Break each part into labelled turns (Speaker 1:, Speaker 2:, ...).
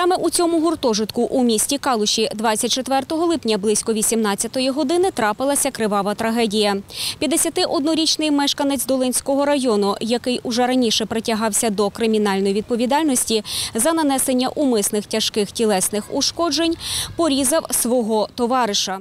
Speaker 1: Саме у цьому гуртожитку у місті Калуші 24 липня близько 18 години трапилася кривава трагедія. 51-річний мешканець Долинського району, який уже раніше притягався до кримінальної відповідальності за нанесення умисних тяжких тілесних ушкоджень, порізав свого товариша.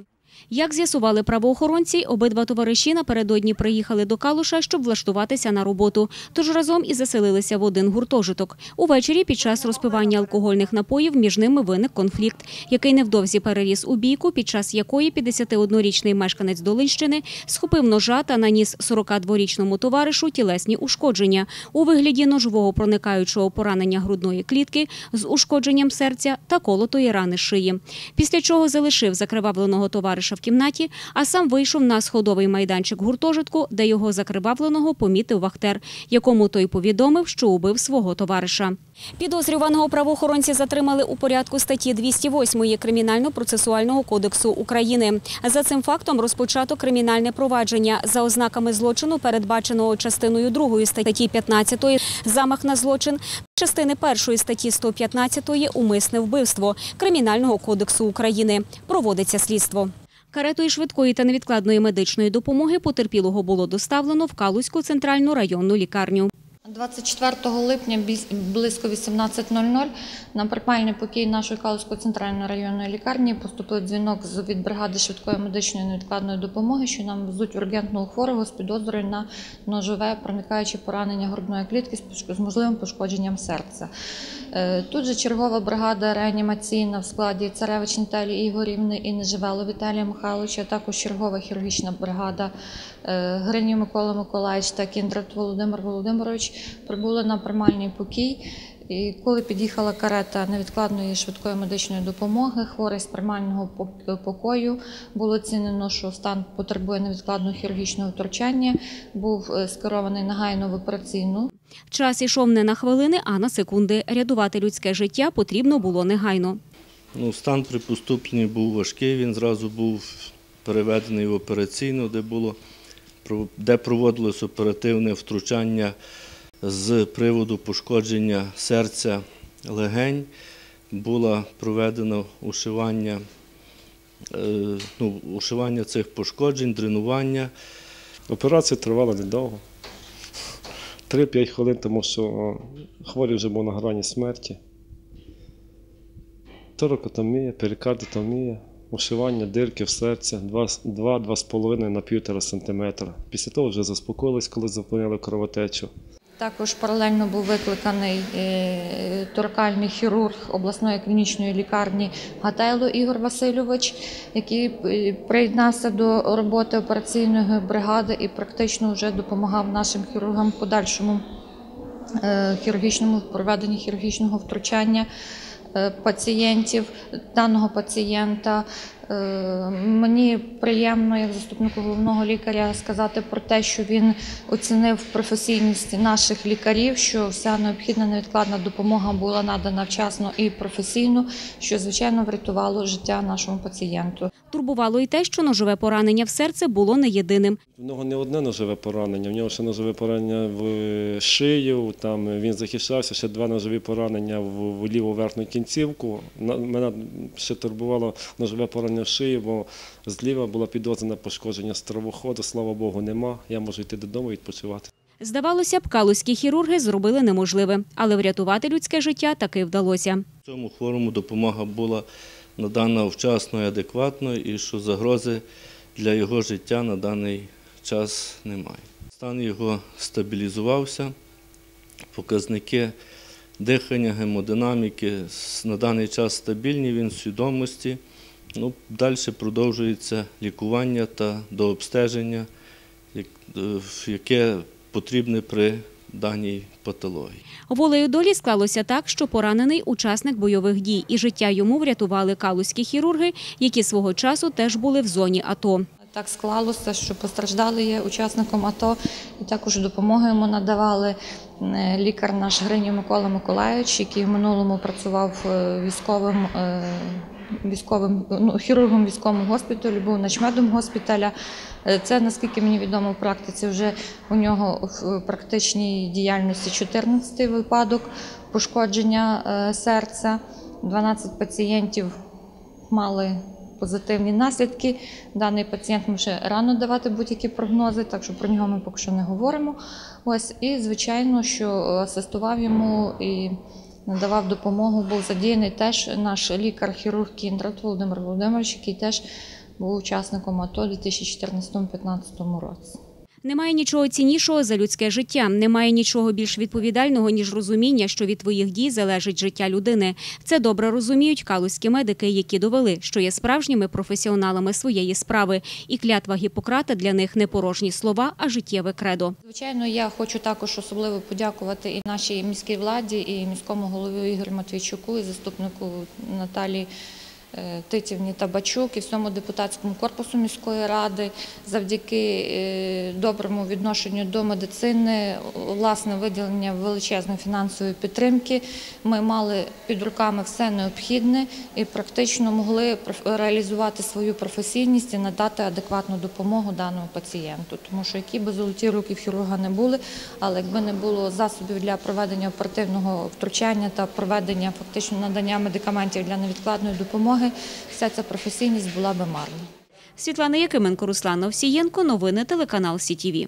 Speaker 1: Як з'ясували правоохоронці, обидва товариші напередодні приїхали до Калуша, щоб влаштуватися на роботу. Тож разом і заселилися в один гуртожиток. Увечері під час розпивання алкогольних напоїв між ними виник конфлікт, який невдовзі переріс у бійку, під час якої 51-річний мешканець Долинщини схопив ножа та наніс 42-річному товаришу тілесні ушкодження у вигляді ножового проникаючого поранення грудної клітки з ушкодженням серця та колотої рани шиї. Після чого залишив закривавленого товариша в кімнаті, а сам вийшов на сходовий майданчик гуртожитку, де його закривавленого помітив вахтер, якому той повідомив, що убив свого товариша. Підозрюваного правоохоронці затримали у порядку статті 208 Кримінально-процесуального кодексу України. За цим фактом розпочато кримінальне провадження за ознаками злочину, передбаченого частиною 2 статті 15 замах на злочин, частини 1 статті 115 умисне вбивство Кримінального кодексу України. Проводиться слідство. Каретою швидкої та невідкладної медичної допомоги потерпілого було доставлено в Калузьку центральну районну лікарню.
Speaker 2: 24 липня близько 18.00 на приймальний покій нашої Калузької центральної районної лікарні поступив дзвінок від бригади швидкої медичної невідкладної допомоги, що нам везуть ургентного хворого з підозрою на ножове проникаюче поранення грудної клітки з можливим пошкодженням серця. Е, Тут же чергова бригада реанімаційна в складі Царевич Наталії Ігорівни і Неживело Віталія Михайловича, також чергова хірургічна бригада е, Гринів Микола Миколаївич та Кіндрат Володимир Володимирович прибули на приймальний покій. І коли під'їхала карета невідкладної швидкої медичної допомоги, хворий з приймального пок- покою було оцінено, що стан потребує невідкладного хірургічного втручання, був е, скерований негайно в операційну.
Speaker 1: Час ішов не на хвилини, а на секунди. Рятувати людське життя потрібно було негайно.
Speaker 3: Ну, стан при поступленні був важкий, він зразу був переведений в операційну, де, було, про- де проводилось оперативне втручання з приводу пошкодження серця легень. Було проведено ушивання, е, ну, ушивання цих пошкоджень, дренування.
Speaker 4: Операція тривала недовго. 3-5 хвилин, тому що о, хворий вже був на грані смерті. Торакотомія, перикардитомія, ушивання дирки в серці 2-2,5 на 1,5 см. Після того вже заспокоїлись, коли зупинили кровотечу.
Speaker 2: Також паралельно був викликаний е, торакальний хірург обласної клінічної лікарні Гатайло Ігор Васильович, який е, приєднався до роботи операційної бригади і практично вже допомагав нашим хірургам в подальшому е, хірургічному проведенні хірургічного втручання пацієнтів, даного пацієнта. Е, Мені приємно, як заступнику головного лікаря, сказати про те, що він оцінив професійність наших лікарів, що вся необхідна невідкладна допомога була надана вчасно і професійно, що звичайно врятувало життя нашому пацієнту.
Speaker 1: Турбувало й те, що ножове поранення в серце було не єдиним.
Speaker 4: В нього не одне ножове поранення, в нього ще ножове поранення в шию, там він захищався, ще два ножові поранення в, ліву верхню кінцівку. На- Мене ще турбувало ножове поранення в шиї, бо зліва була підозра на пошкодження стравоходу, слава Богу, нема. Я можу йти додому і відпочивати.
Speaker 1: Здавалося б, калузькі хірурги зробили неможливе, але врятувати людське життя таки вдалося.
Speaker 3: Цьому хворому допомога була надана вчасно і адекватно, і що загрози для його життя на даний час немає. Стан його стабілізувався, показники дихання, гемодинаміки на даний час стабільні, він в свідомості. Ну, далі продовжується лікування та дообстеження, е, яке потрібне при даній патології.
Speaker 1: Волею долі склалося так, що поранений учасник бойових дій, і життя йому врятували калузькі хірурги, які свого часу теж були в зоні АТО.
Speaker 2: Так склалося, що постраждалий є учасником АТО, і також допомогу йому надавали е, лікар наш Гринів Микола Миколаївич, який в минулому працював е, військовим. Е, Військовим ну, хірургом військового госпіталю, був начмедом госпіталя. Е, Це, наскільки мені відомо, в практиці вже у нього в практичній діяльності 14-й випадок пошкодження е, серця. 12 пацієнтів мали позитивні наслідки. Даний пацієнт ми ще рано давати будь-які прогнози, так що про нього ми поки що не говоримо. Ось і звичайно, що асистував йому і надавав допомогу. Був задіяний теж наш лікар-хірург Кіндрат Володимир Володимирович, який теж був учасником АТО у 2014-2015 році.
Speaker 1: Немає нічого ціннішого за людське життя. Немає нічого більш відповідального, ніж розуміння, що від твоїх дій залежить життя людини. Це добре розуміють калузькі медики, які довели, що є справжніми професіоналами своєї справи. І клятва Гіппократа для них не порожні слова, а життєве кредо.
Speaker 2: Звичайно, я хочу також особливо подякувати і нашій міській владі, і міському голові Ігорю Матвійчуку, і заступнику Наталії Титівні Табачук, і всьому депутатському корпусу міської ради завдяки е, доброму відношенню до медицини, власне виділення величезної фінансової підтримки. Ми мали під руками все необхідне і практично могли реалізувати свою професійність і надати адекватну допомогу даному пацієнту. Тому що які би золоті руки в хірурга не були, але якби не було засобів для проведення оперативного втручання та проведення фактично надання медикаментів для невідкладної допомоги, вся ця професійність була би марна.
Speaker 1: Світлана Якименко, Руслан Овсієнко. Новини телеканал СІТІВІ.